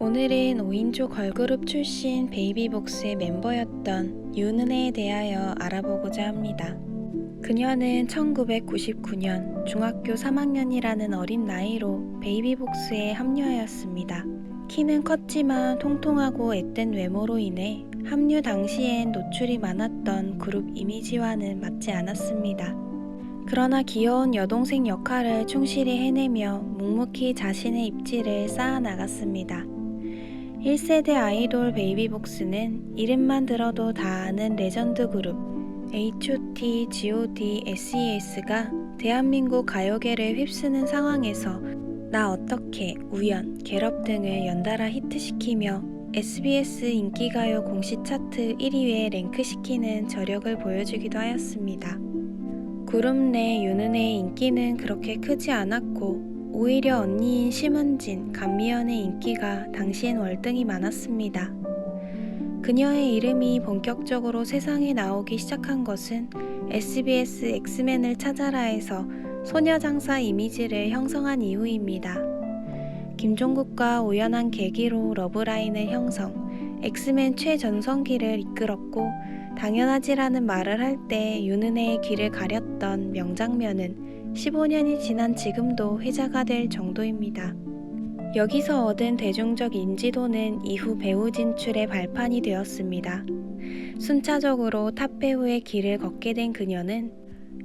오늘은 5인조 걸그룹 출신 베이비복스의 멤버였던 윤은혜에 대하여 알아보고자 합니다. 그녀는 1999년 중학교 3학년이라는 어린 나이로 베이비복스에 합류하였습니다. 키는 컸지만 통통하고 앳된 외모로 인해 합류 당시엔 노출이 많았던 그룹 이미지와는 맞지 않았습니다. 그러나 귀여운 여동생 역할을 충실히 해내며 묵묵히 자신의 입지를 쌓아 나갔습니다. 1세대 아이돌 베이비복스는 이름만 들어도 다 아는 레전드 그룹 H.O.T, G.O.D, S.E.S가 대한민국 가요계를 휩쓰는 상황에서 나 어떻게, 우연, 겟업 등을 연달아 히트시키며 SBS 인기가요 공식 차트 1위에 랭크시키는 저력을 보여주기도 하였습니다. 그룹 내 윤은혜의 인기는 그렇게 크지 않았고 오히려 언니인 심은진, 감미연의 인기가 당시엔 월등히 많았습니다. 그녀의 이름이 본격적으로 세상에 나오기 시작한 것은 SBS 엑스맨을 찾아라에서 소녀 장사 이미지를 형성한 이후입니다. 김종국과 우연한 계기로 러브라인을 형성, 엑스맨 최전성기를 이끌었고 당연하지라는 말을 할 때 윤은혜의 귀를 가렸던 명장면은 15년이 지난 지금도 회자가 될 정도입니다. 여기서 얻은 대중적 인지도는 이후 배우 진출의 발판이 되었습니다. 순차적으로 탑 배우의 길을 걷게 된 그녀는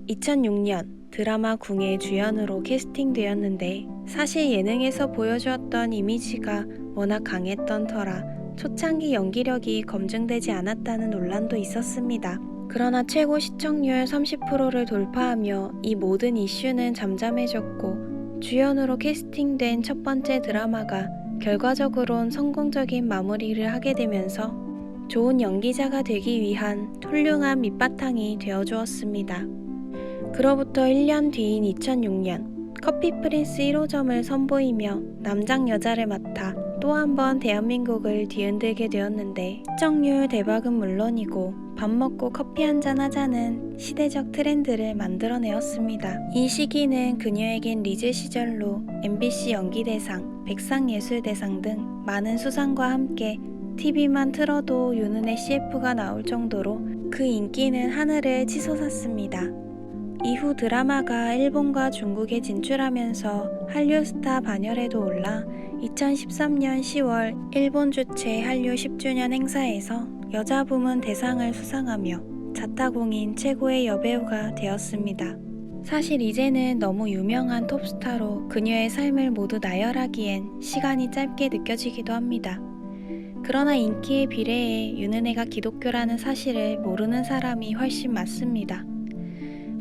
2006년 드라마 궁의 주연으로 캐스팅되었는데 사실 예능에서 보여주었던 이미지가 워낙 강했던 터라 초창기 연기력이 검증되지 않았다는 논란도 있었습니다. 그러나 최고 시청률 30%를 돌파하며 이 모든 이슈는 잠잠해졌고 주연으로 캐스팅된 첫 번째 드라마가 결과적으론 성공적인 마무리를 하게 되면서 좋은 연기자가 되기 위한 훌륭한 밑바탕이 되어 주었습니다. 그로부터 1년 뒤인 2006년 커피 프린스 1호점을 선보이며 남장 여자를 맡아 또 한 번 대한민국을 뒤흔들게 되었는데 시청률 대박은 물론이고 밥 먹고 커피 한 잔 하자는 시대적 트렌드를 만들어내었습니다. 이 시기는 그녀에겐 리즈 시절로 MBC 연기대상, 백상예술대상 등 많은 수상과 함께 TV만 틀어도 윤은혜 CF가 나올 정도로 그 인기는 하늘을 치솟았습니다. 이후 드라마가 일본과 중국에 진출하면서 한류 스타 반열에도 올라 2013년 10월 일본 주최 한류 10주년 행사에서 여자 부문 대상을 수상하며 자타공인 최고의 여배우가 되었습니다. 사실 이제는 너무 유명한 톱스타로 그녀의 삶을 모두 나열하기엔 시간이 짧게 느껴지기도 합니다. 그러나 인기에 비례해 윤은혜가 기독교라는 사실을 모르는 사람이 훨씬 많습니다.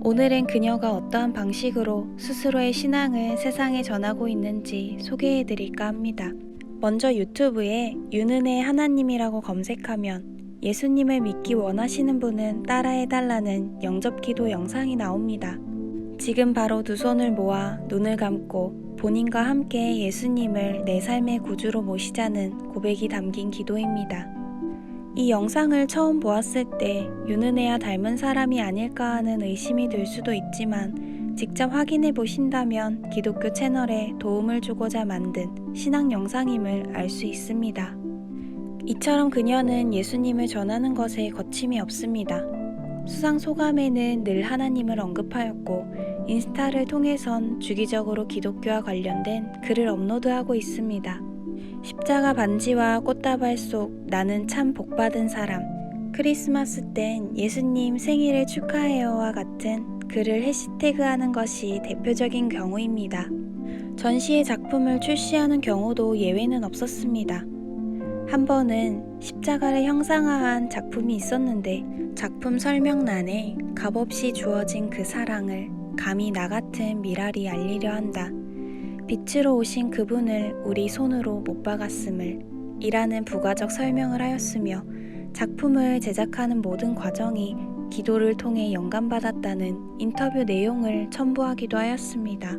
오늘은 그녀가 어떠한 방식으로 스스로의 신앙을 세상에 전하고 있는지 소개해 드릴까 합니다. 먼저 유튜브에 윤은혜 하나님이라고 검색하면 예수님을 믿기 원하시는 분은 따라해 달라는 영접 기도 영상이 나옵니다. 지금 바로 두 손을 모아 눈을 감고 본인과 함께 예수님을 내 삶의 구주로 모시자는 고백이 담긴 기도입니다. 이 영상을 처음 보았을 때 윤은혜와 닮은 사람이 아닐까 하는 의심이 들 수도 있지만 직접 확인해 보신다면 기독교 채널에 도움을 주고자 만든 신앙 영상임을 알 수 있습니다. 이처럼 그녀는 예수님을 전하는 것에 거침이 없습니다. 수상 소감에는 늘 하나님을 언급하였고 인스타를 통해선 주기적으로 기독교와 관련된 글을 업로드하고 있습니다. 십자가 반지와 꽃다발 속 나는 참 복받은 사람. 크리스마스 땐 예수님 생일을 축하해요와 같은 글을 해시태그하는 것이 대표적인 경우입니다. 전시의 작품을 출시하는 경우도 예외는 없었습니다. 한 번은 십자가를 형상화한 작품이 있었는데 작품 설명란에 값없이 주어진 그 사랑을 감히 나 같은 미랄이 알리려 한다. 빛으로 오신 그분을 우리 손으로 못 박았음을 이라는 부가적 설명을 하였으며 작품을 제작하는 모든 과정이 기도를 통해 영감받았다는 인터뷰 내용을 첨부하기도 하였습니다.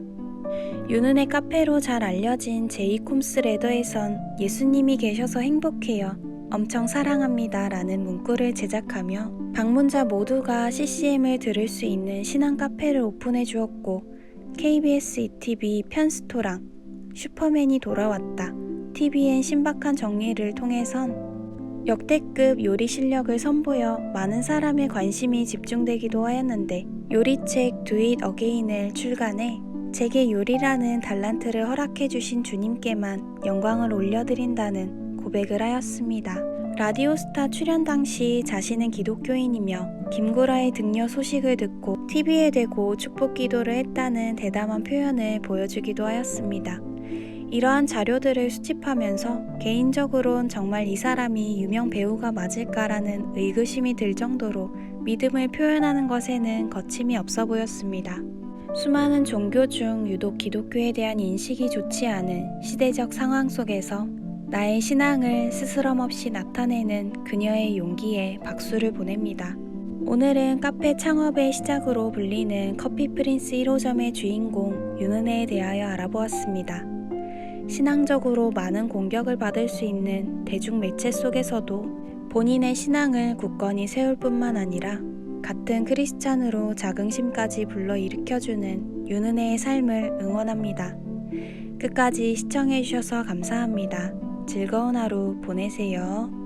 윤은의 카페로 잘 알려진 제이 콤스 레더에선 예수님이 계셔서 행복해요. 엄청 사랑합니다. 라는 문구를 제작하며 방문자 모두가 CCM을 들을 수 있는 신앙 카페를 오픈해 주었고 KBS ETV 편스토랑 슈퍼맨이 돌아왔다 TVN 신박한 정리를 통해선 역대급 요리 실력을 선보여 많은 사람의 관심이 집중되기도 하였는데 요리책 Do It Again을 출간해 제게 요리라는 달란트를 허락해 주신 주님께만 영광을 올려드린다는 고백을 하였습니다. 라디오스타 출연 당시 자신은 기독교인이며 김구라의 등려 소식을 듣고 TV에 대고 축복 기도를 했다는 대담한 표현을 보여주기도 하였습니다. 이러한 자료들을 수집하면서 개인적으론 정말 이 사람이 유명 배우가 맞을까라는 의구심이 들 정도로 믿음을 표현하는 것에는 거침이 없어 보였습니다. 수많은 종교 중 유독 기독교에 대한 인식이 좋지 않은 시대적 상황 속에서 나의 신앙을 스스럼 없이 나타내는 그녀의 용기에 박수를 보냅니다. 오늘은 카페 창업의 시작으로 불리는 커피 프린스 1호점의 주인공 윤은혜에 대하여 알아보았습니다. 신앙적으로 많은 공격을 받을 수 있는 대중 매체 속에서도 본인의 신앙을 굳건히 세울 뿐만 아니라 같은 크리스찬으로 자긍심까지 불러일으켜주는 윤은혜의 삶을 응원합니다. 끝까지 시청해주셔서 감사합니다. 즐거운 하루 보내세요.